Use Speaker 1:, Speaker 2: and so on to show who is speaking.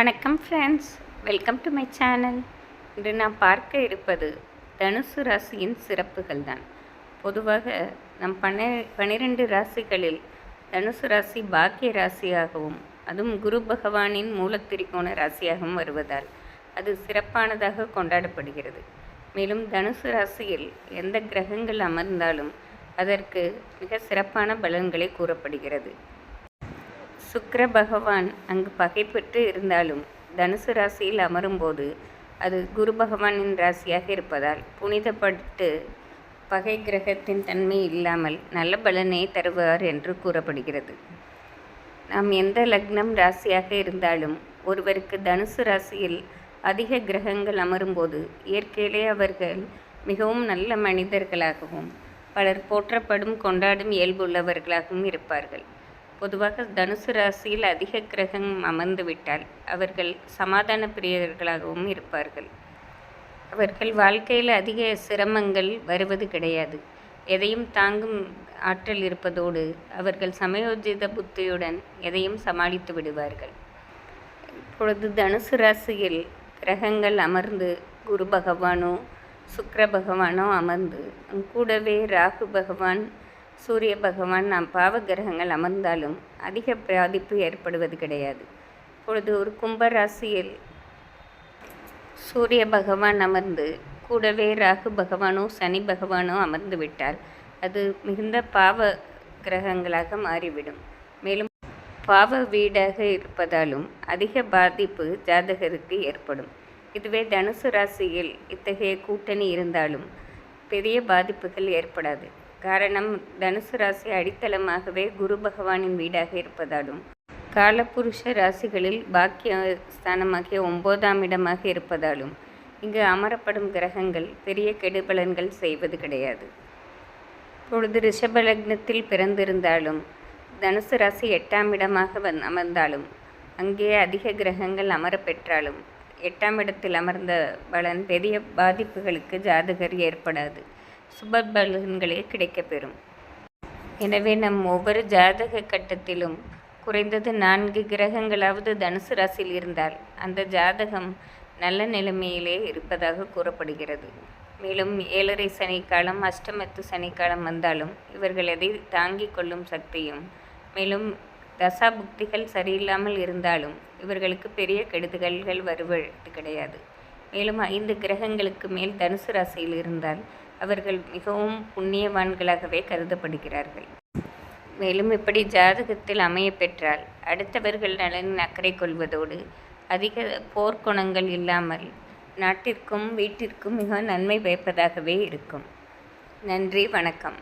Speaker 1: வணக்கம் friends welcome to my channel இன்று நாம் பார்க்க இருப்பது தனுசு ராசியின் சிறப்புகள் தான் பொதுவாக நம் பன்ன பன்னிரெண்டு ராசிகளில் தனுசு ராசி பாக்கிய ராசியாகவும் அதுவும் குரு பகவானின் மூலத்திரிகோண ராசியாகவும் வருவதால் அது சிறப்பானதாக கொண்டாடப்படுகிறது. மேலும் தனுசு ராசியில் எந்த கிரகங்கள் அமர்ந்தாலும் அதற்கு மிக சிறப்பான பலன்களை கூறப்படுகிறது. சுக்கர பகவான் அங்கு பகைப்பட்டு இருந்தாலும் தனுசு ராசியில் அமரும்போது அது குரு பகவானின் ராசியாக இருப்பதால் புனிதப்பட்டு பகை கிரகத்தின் தன்மை இல்லாமல் நல்ல பலனை தருவார் என்று கூறப்படுகிறது. நாம் எந்த லக்னம் ராசியாக இருந்தாலும் ஒருவருக்கு தனுசு ராசியில் அதிக கிரகங்கள் அமரும்போது இயற்கையிலே அவர்கள் மிகவும் நல்ல மனிதர்களாகவும் பலர் போற்றப்படும் கொண்டாடும் இயல்புள்ளவர்களாகவும் இருப்பார்கள். பொதுவாக தனுசு ராசியில் அதிக கிரகம் அமர்ந்துவிட்டால் அவர்கள் சமாதான பிரியர்களாகவும் இருப்பார்கள். அவர்கள் வாழ்க்கையில் அதிக சிரமங்கள் வருவது கிடையாது. எதையும் தாங்கும் ஆற்றல் இருப்பதோடு அவர்கள் சமயோஜித புத்தியுடன் எதையும் சமாளித்து விடுவார்கள். இப்பொழுது தனுசு ராசியில் கிரகங்கள் அமர்ந்து குரு பகவானோ சுக்கர பகவானோ அமர்ந்து கூடவே ராகு பகவான் சூரிய பகவான் நாம் பாவ கிரகங்கள் அமர்ந்தாலும் அதிக பாதிப்பு ஏற்படுவது கிடையாது. இப்பொழுது ஒரு கும்ப ராசியில் சூரிய பகவான் அமர்ந்து கூடவே ராகு பகவானோ சனி பகவானோ அமர்ந்து விட்டால் அது மிகுந்த பாவ கிரகங்களாக மாறிவிடும். மேலும் பாவ வீடாக இருப்பதாலும் அதிக பாதிப்பு ஜாதகருக்கு ஏற்படும். இதுவே தனுசு ராசியில் இத்தகைய கூட்டணி இருந்தாலும் பெரிய பாதிப்புகள் ஏற்படாது. காரணம் தனுசு ராசி அடித்தளமாகவே குரு பகவானின் வீடாக இருப்பதாலும் காலபுருஷ ராசிகளில் பாக்கிய ஸ்தானமாகிய ஒன்பதாம் இடமாக இருப்பதாலும் இங்கு அமரப்படும் கிரகங்கள் பெரிய கெடுபலன்கள் செய்வது கிடையாது. பொழுது ரிஷப லக்னத்தில் பிறந்திருந்தாலும் தனுசு ராசி எட்டாம் இடமாக வந் அமர்ந்தாலும் அங்கே அதிக கிரகங்கள் அமர பெற்றாலும் எட்டாம் இடத்தில் அமர்ந்த பலன் பெரிய பாதிப்புகளுக்கு ஜாதகர் ஏற்படாது. சுப பலன்களே கிடைக்கப்பெறும். எனவே நம் ஒவ்வொரு ஜாதக கட்டத்திலும் குறைந்தது நான்கு கிரகங்களாவது தனுசு ராசியில் இருந்தால் அந்த ஜாதகம் நல்ல நிலைமையிலே இருப்பதாக கூறப்படுகிறது. மேலும் ஏழரை சனிக்காலம் அஷ்டமத்து சனிக்காலம் வந்தாலும் இவர்கள் எதை தாங்கிக் கொள்ளும் சக்தியும் மேலும் தசா புக்திகள் சரியில்லாமல் இருந்தாலும் இவர்களுக்கு பெரிய கெடுதல்கள் வருவது கிடையாது. மேலும் ஐந்து கிரகங்களுக்கு மேல் தனுசு ராசியில் இருந்தால் அவர்கள் மிகவும் புண்ணியவான்களாகவே கருதப்படுகிறார்கள். மேலும் இப்படி ஜாதகத்தில் அமைய பெற்றால் அடுத்தவர்கள் நலனின் அக்கறை கொள்வதோடு அதிக போர்க்குணங்கள் இல்லாமல் நாட்டிற்கும் வீட்டிற்கும் மிக நன்மை பயப்பதாகவே இருக்கும். நன்றி வணக்கம்.